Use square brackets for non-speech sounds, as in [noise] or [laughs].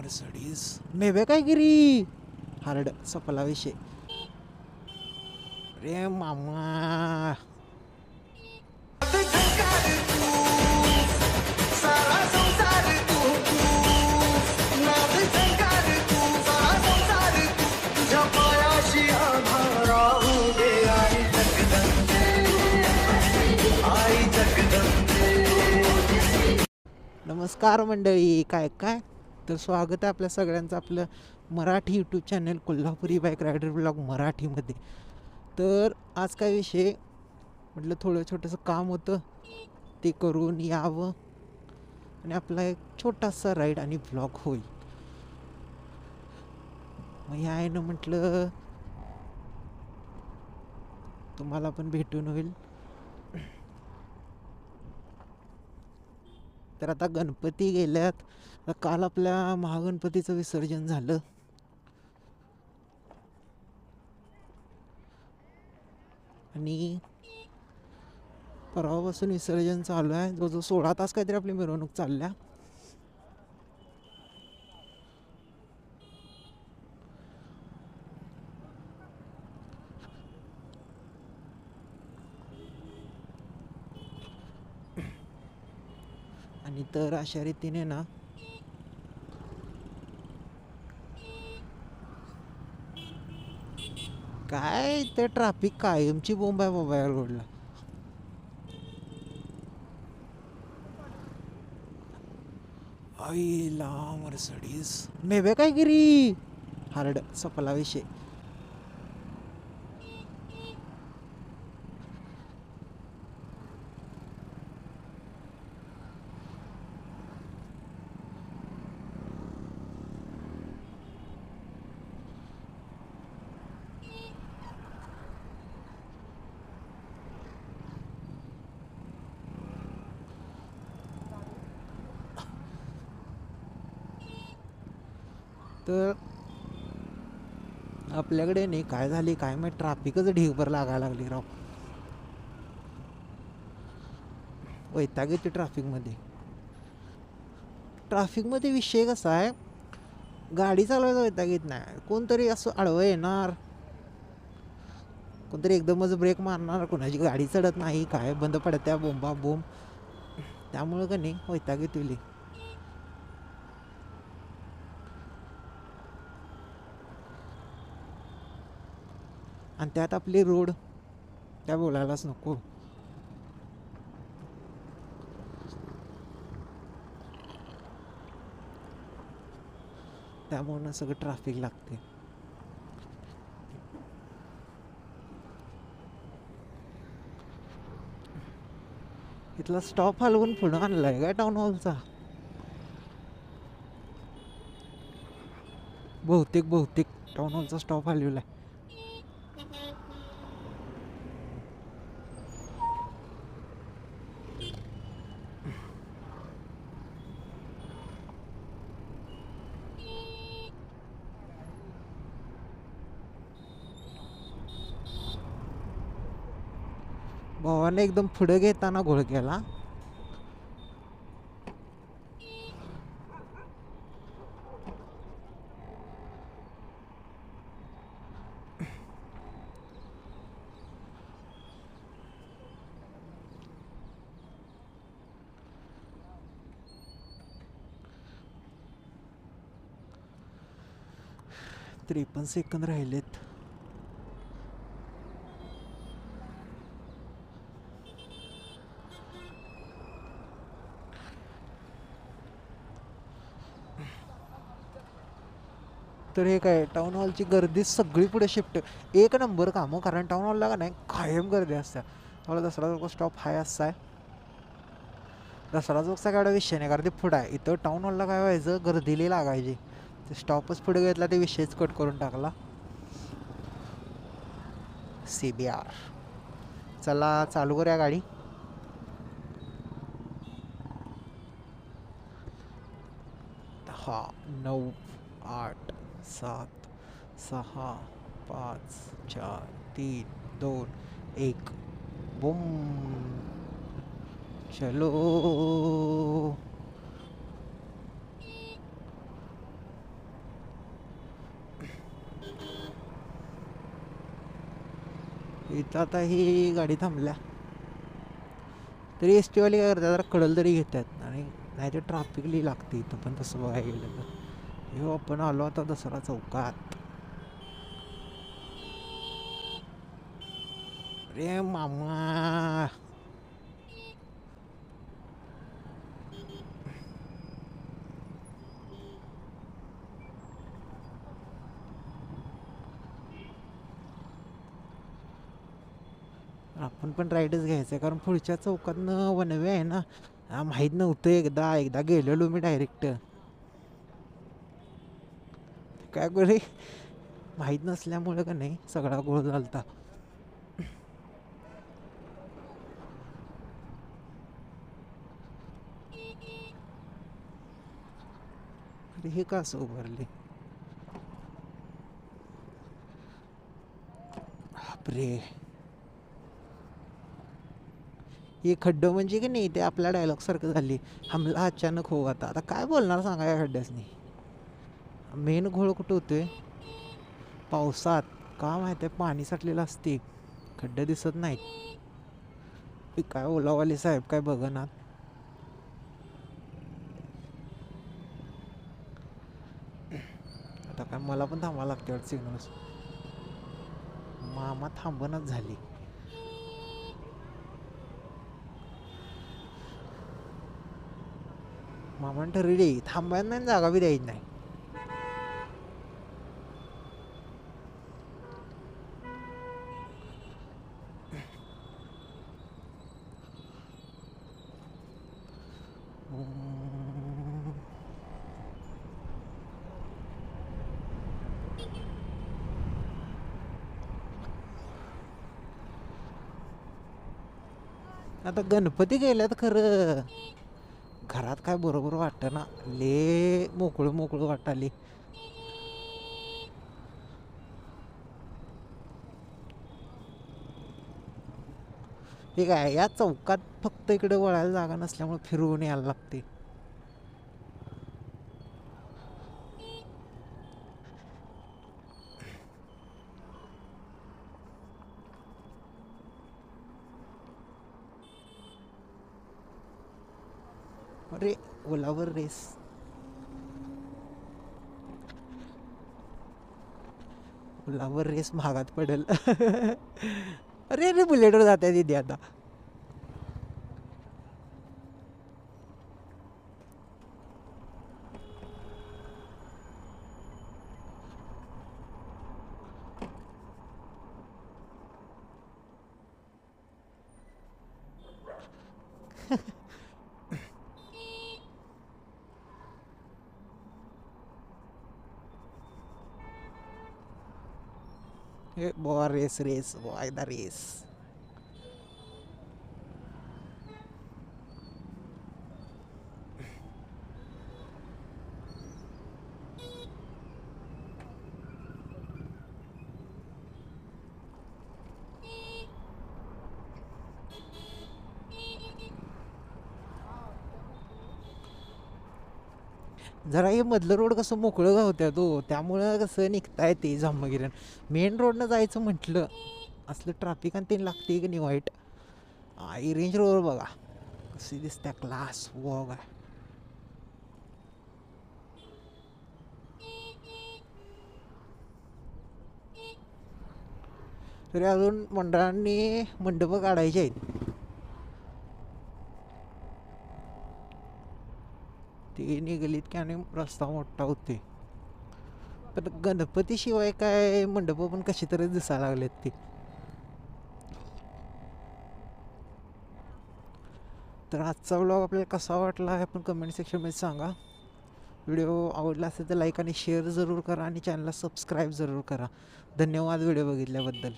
Mercedes नेवे काय गिरी hard सपला विषय. रे मामा. नमस्कार मंडळी काय काय? तर स्वागत आहे आपल्या सगळ्यांचं आपलं Marathi YouTube channel Kolhapuri bike rider blog मराठीमध्ये. तर आज काय विषय? म्हटलं थोडं छोटंसं काम होतं ते करून यावं आणि आपला एक छोटासा राईड आणि ब्लॉग होईल. मग ह्या आहे ना म्हटलं तुम्हाला पण भेटून होईल. तर आता गणपती गेल्यात. तर काल आपल्या महागणपतीचं विसर्जन झालं. आणि परवापासून विसर्जन चालू आहे. जो जो सोळा तास काहीतरी आपली मिरवणूक चालल्या आणि तर अशा रीतीने ना काय ते ट्रॅफिक कायमची बोंब आहे बाबा या रोडला आईला मर्सडीज नेवे काय गिरी हार्ड सपला विषय. तर आपल्याकडे नाही काय झाली काय माहीत ट्राफिकच ढीगभर लागायला लागली राव. वैताग येते ट्रॅफिकमध्ये ट्रॅफिकमध्ये विषय कसा आहे? गाडी चालवायचा वैताग येत नाही. कोणतरी असं आडवं येणार. कोणतरी एकदमच ब्रेक मारणार. कोणाची गाडी चढत नाही. काय बंद पडत्या बोंबा बोंब. त्यामुळं का नाही? वैताग येतो आणि त्यात आपले रोड. त्या बोलायलाच नको. त्यामुळे ना सगळं ट्रॅफिक लागते. इथला स्टॉप हलवून पुढं आणलाय काय टाउन हॉलचा बहुतेक बहुतेक टाउन हॉलचा स्टॉप हलवलाय. भावाने एकदम पुढे घेताना घोळ केला. त्रेपन्न सेकंद राहिलेत. तर हे काय टाउन हॉलची गर्दी सगळी पुढे शिफ्ट एक नंबर कामं हो, कारण टाउन हॉलला का नाही कायम गर्दी असते. त्यामुळे दसरा चौक स्टॉप हाय असा आहे. दसरा चौकचा काय विषय नाही कारण ते पुढं आहे. इथं टाउन हॉलला काय व्हायचं गर्दीला लागायची. ते स्टॉपच पुढे घेतला ते विषयच कट करून टाकला. सी बी आर चला चालू करूया गाडी. हा नऊ आठ सात सहा पाच चार तीन दोन एक. बुम. चलो. इथं आता ही गाडी थांबल्या. तरी एस टीवाली काय करतात जरा कडल तरी घेतात आणि नाही तर ट्रॅफिकली लागते इथं पण तसं बघायला गेलं तर. हे आपण आलो आता दसरा चौकात. अरे मामा. आपण पण राईडच घ्यायचं आहे कारण पुढच्या चौकातनं वनवे आहे ना. माहीत नव्हतं एकदा एकदा गेलेलो मी डायरेक्ट. काय करे माहीत नसल्यामुळं का नाही सगळा गोळ झालता. अरे हे का असं उभारले? बापरे. हे खड्ड म्हणजे की नाही ते आपल्या डायलॉग सारखं झाली. हमला अचानक हो आता. आता काय बोलणार सांगा या खड्ड्यासनी? मेन घोळ कुठं होतोय? पावसात. का माहिती आहे पाणी साठलेलं असते खड्डे दिसत नाहीत. काय ओलावाले साहेब काय बघणार आता काय मला पण थांबावं लागते वाटत सिग्नल्स मामा थांबणच झाली. मामा ठरली थांबायला नाही जागा बी द्यायची नाही. आता गणपती गेल्यात खरं. घरात काय बरोबर वाटतं ना ले मोकळं मोकळं ले ठीक आहे या चौकात फक्त इकडे वळायला जागा नसल्यामुळे फिरवून यायला लागते. अरे ओलावर रेस. ओलावर रेस महागात पडेल. [laughs] अरे अरे बुलेटवर जात आहे दिदी आता हे बुवा रेस रेस बुवा एकदा रेस जरा हे मधलं रोड कसं मोकळं होत्या तो? त्यामुळं कसं निघता येते जांभगिऱ्यान मेन रोडनं जायचं म्हटलं असलं ट्रॅफिक आणि ते लागते की नाही वाईट? आई रेंज रोड बघा. कशी दिसत्या क्लास वॉग आहे तरी अजून मंडळांनी मंडपं काढायचे आहेत. ते निघालीत की आणि रस्ता मोठा होते पण गणपतीशिवाय काय मंडप पण कशी तरी दिसायला लागलेत ते. तर आजचा व्लॉग आपल्याला कसा वाटला आहे आपण कमेंट सेक्शनमध्ये सांगा. व्हिडिओ आवडला असेल तर लाईक आणि शेअर जरूर करा आणि चॅनलला सबस्क्राईब जरूर करा. धन्यवाद व्हिडिओ बघितल्याबद्दल.